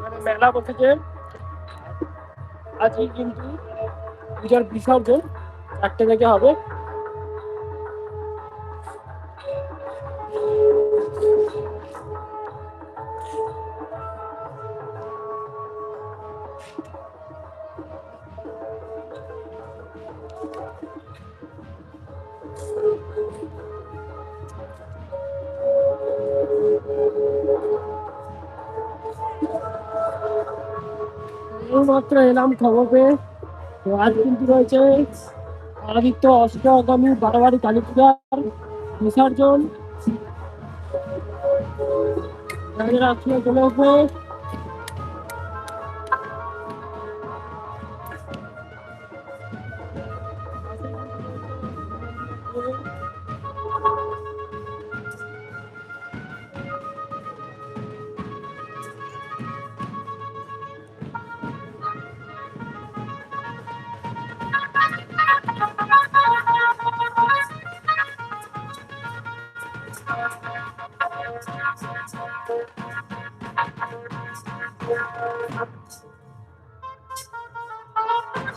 মানে মেলা বসেছে আজকে কিন্তু পূজার বিসর্জন চারটে থেকে হবে এইমাত্র এলাম খবর পেয়ে তো আজ কিন্তু রয়েছে আদিত্য অষ্টগামী বারোয়ারি কালী পূজার বিসর্জন যাদের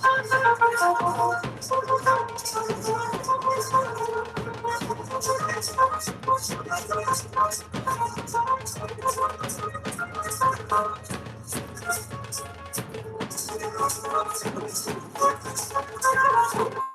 আসলে চলে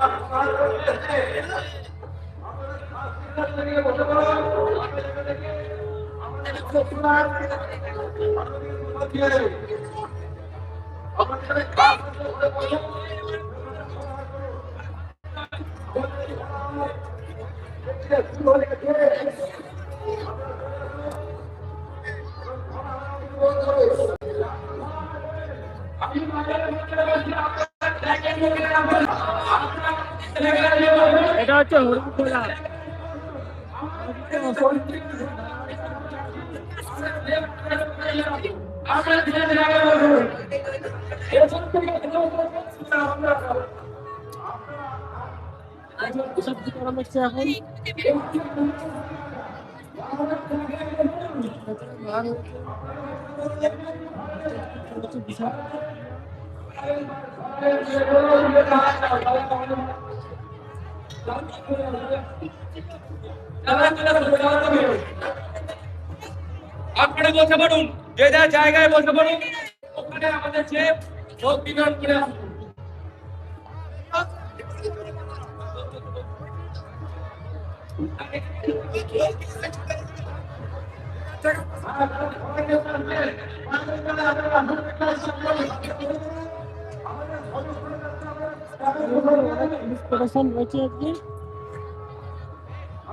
আসবে এটা সব কি করা হচ্ছে এখন বিশাল আপনারা বসে পড়ুন যে যার জায়গায় বসে পড়ুন ওখানে আমাদের যে বিধান করে আসুন। ইন্সপিরেশন রয়েছে আজকে।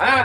হ্যাঁ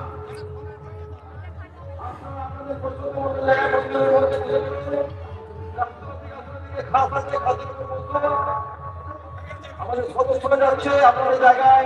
আমাদের সদস্যরা যাচ্ছে আপনাদের জায়গায়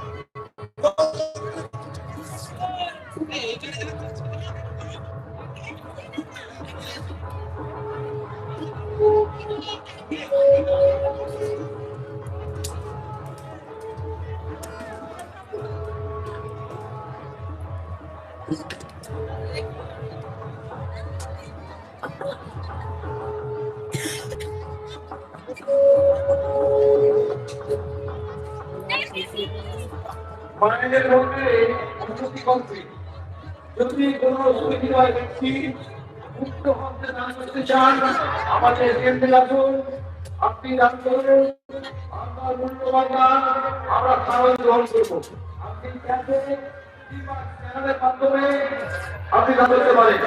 মাইনের মধ্যে কমছে। যদি কোনো সুবিধা ব্যক্তি মুক্ত হতে না করতে চান, আমাদের কেন্দ্রে আসুন। আপনি দান করুন। আমরা মূল্যবান দান, আমরা খাওয়ান গ্রহণ করব। আপনি মাধ্যমে আপনি করতে পারেন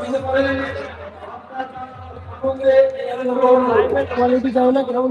দিতে পারেন কোয়ালিটি কেমন কেমন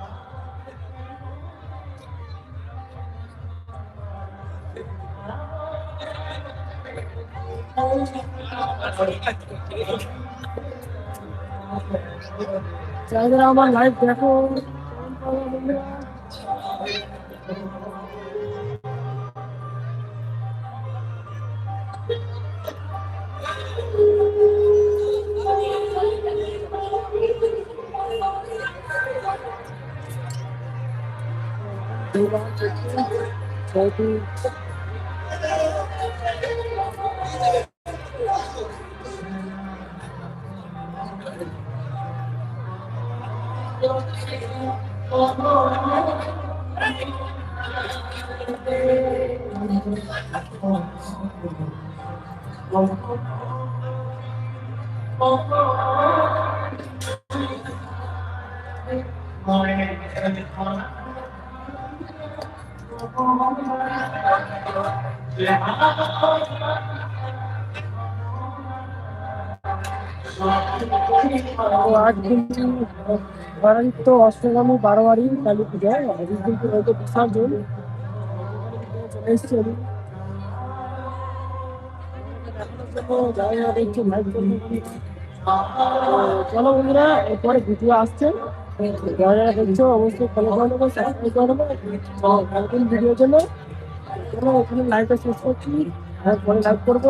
যারা আমার লাইভ দেখো বন্ধুরা Thank you. তো আজ কিন্তু বাড়ির তো অষ্টগামী বারোয়ারি, কালী পূজা। আজ কিন্তু হয়তো বিসর্জন। চলে এসছি আমি। চলো বন্ধুরা, এরপরে ভিডিও আসছে। যারা দেখছ, অবশ্যই ফলো করে নেব সাবস্ক্রাইব করে নেব। নতুন ভিডিওর জন্য। চলো, এখানে লাইভটা শেষ করছি। আর পরে লাইভ করব।